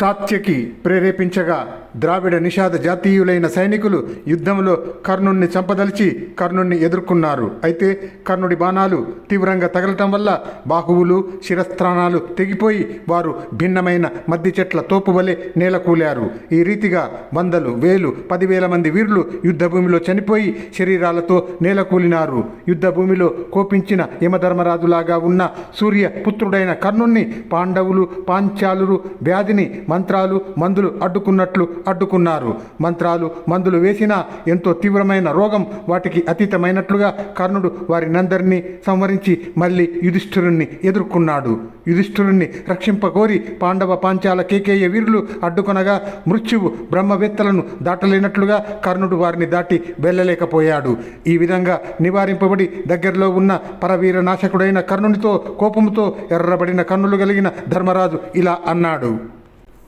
సాత్యకి ప్రేరేపించగా ద్రావిడ నిషాద జాతీయులైన సైనికులు యుద్ధంలో కర్ణుణ్ణి చంపదలిచి కర్ణుణ్ణి ఎదుర్కొన్నారు. అయితే కర్ణుడి బాణాలు తీవ్రంగా తగలటం వల్ల బాహువులు శిరస్త్రాణాలు తెగిపోయి వారు భిన్నమైన మద్ది చెట్ల తోపు వలె నేలకూలారు. ఈ రీతిగా వందలు వేలు పదివేల మంది వీరులు యుద్ధభూమిలో చనిపోయి శరీరాలతో నేలకూలినారు. యుద్ధభూమిలో కోపించిన యమధర్మరాజులాగా ఉన్న సూర్య పుత్రుడైన కర్ణుణ్ణి పాండవులు పాంచాలురు వ్యాధిని మంత్రాలు మందులు అడ్డుకున్నట్లు అడ్డుకున్నారు. మంత్రాలు మందులు వేసినా ఎంతో తీవ్రమైన రోగం వాటికి అతీతమైనట్లుగా కర్ణుడు వారినందరినీ సంవరించి మళ్ళీ యుధిష్ఠిరుణ్ణి ఎదుర్కొన్నాడు. యుధిష్ఠిరుణ్ణి రక్షింపకోరి పాండవ పాంచాల కేకేయ వీరులు అడ్డుకొనగా మృత్యువు బ్రహ్మవేత్తలను దాటలేనట్లుగా కర్ణుడు వారిని దాటి వెళ్ళలేకపోయాడు. ఈ విధంగా నివారింపబడి దగ్గరలో ఉన్న పరవీర నాశకుడైన కర్ణునితో కోపముతో ఎర్రబడిన కన్నులు కలిగిన ధర్మరాజు ఇలా అన్నాడు.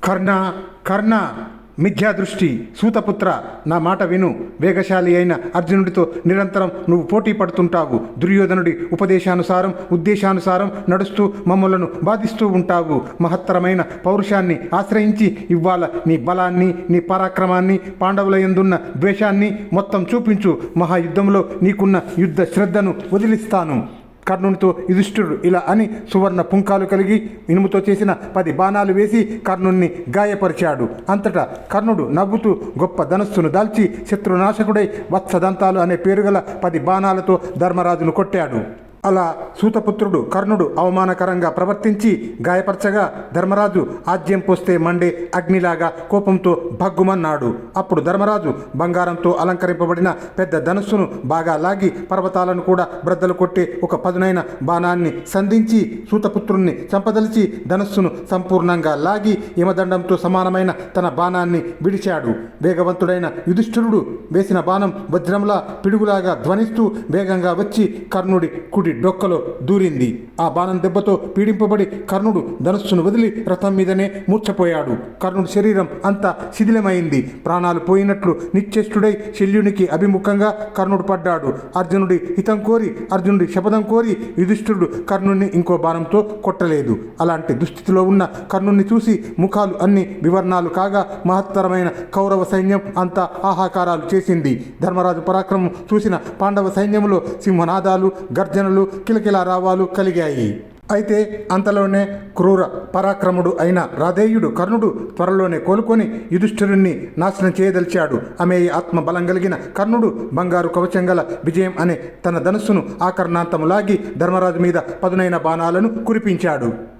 కర్ణ కర్ణ మిథ్యా దృష్టి సూతపుత్ర నా మాట విను. వేగశాలి అయిన అర్జునుడితో నిరంతరం నువ్వు పోటీ పడుతుంటావు. దుర్యోధనుడి ఉపదేశానుసారం ఉద్దేశానుసారం నడుస్తూ మమ్మలను బాధిస్తూ ఉంటావు. మహత్తరమైన పౌరుషాన్ని ఆశ్రయించి ఇవ్వాల నీ బలాన్ని నీ పరాక్రమాన్ని పాండవుల ఎందున్న ద్వేషాన్ని మొత్తం చూపించు. మహాయుద్ధంలో నీకున్న యుద్ధ శ్రద్ధను వదిలిస్తాను. కర్ణునితో యుధిష్ఠుడు ఇలా అని సువర్ణ పుంకాలు కలిగి ఇనుముతో చేసిన పది బాణాలు వేసి కర్ణుణ్ణి గాయపరిచాడు. అంతటా కర్ణుడు నవ్వుతూ గొప్ప ధనస్సును దాల్చి శత్రునాశకుడై వత్సదంతాలు అనే పేరుగల పది బాణాలతో ధర్మరాజును కొట్టాడు. అలా సూతపుత్రుడు కర్ణుడు అవమానకరంగా ప్రవర్తించి గాయపరచగా ధర్మరాజు ఆజ్యం పోస్తే మండే అగ్నిలాగా కోపంతో భగ్గుమన్నాడు. అప్పుడు ధర్మరాజు బంగారంతో అలంకరింపబడిన పెద్ద ధనుస్సును బాగా లాగి పర్వతాలను కూడా బ్రద్దలు కొట్టే ఒక పదునైన బాణాన్ని సంధించి సూతపుత్రుణ్ణి చంపదలిచి ధనుస్సును సంపూర్ణంగా లాగి యమదండంతో సమానమైన తన బాణాన్ని విడిచాడు. వేగవంతుడైన యుధిష్ఠిరుడు వేసిన బాణం వజ్రంలా పిడుగులాగా ధ్వనిస్తూ వేగంగా వచ్చి కర్ణుడి కుడి డొక్కలో దూరింది. ఆ బాణం దెబ్బతో పీడింపబడి కర్ణుడు ధనుస్సును వదిలి రథం మీదనే మూర్చపోయాడు కర్ణుడి శరీరం అంతా శిథిలమైంది. ప్రాణాలు పోయినట్లు నిశ్చేష్టుడై శల్యునికి అభిముఖంగా కర్ణుడు పడ్డాడు. అర్జునుడి హితం కోరి అర్జునుడి శపథం కోరి యుధిష్ఠుడు కర్ణుడిని ఇంకో బాణంతో కొట్టలేదు. అలాంటి దుస్థితిలో ఉన్న కర్ణుణ్ణి చూసి ముఖాలు అన్ని వివరణాలు కాగా మహత్తరమైన కౌరవ సైన్యం అంతా ఆహాకారాలు చేసింది. ధర్మరాజు పరాక్రమం చూసిన పాండవ సైన్యంలో సింహనాదాలు గర్జనలు కిలకిలా రావాలు కలిగాయి. అయితే అంతలోనే క్రూర పరాక్రముడు అయిన రాధేయుడు కర్ణుడు త్వరలోనే కోలుకొని యుధిష్ఠిరుణ్ణి నాశనం చేయదలిచాడు. అమేయ ఆత్మ బలం కలిగిన కర్ణుడు బంగారు కవచం గల విజయం అనే తన ధనుస్సును ఆకర్ణాంతము లాగి ధర్మరాజు మీద పదునైన బాణాలను కురిపించాడు.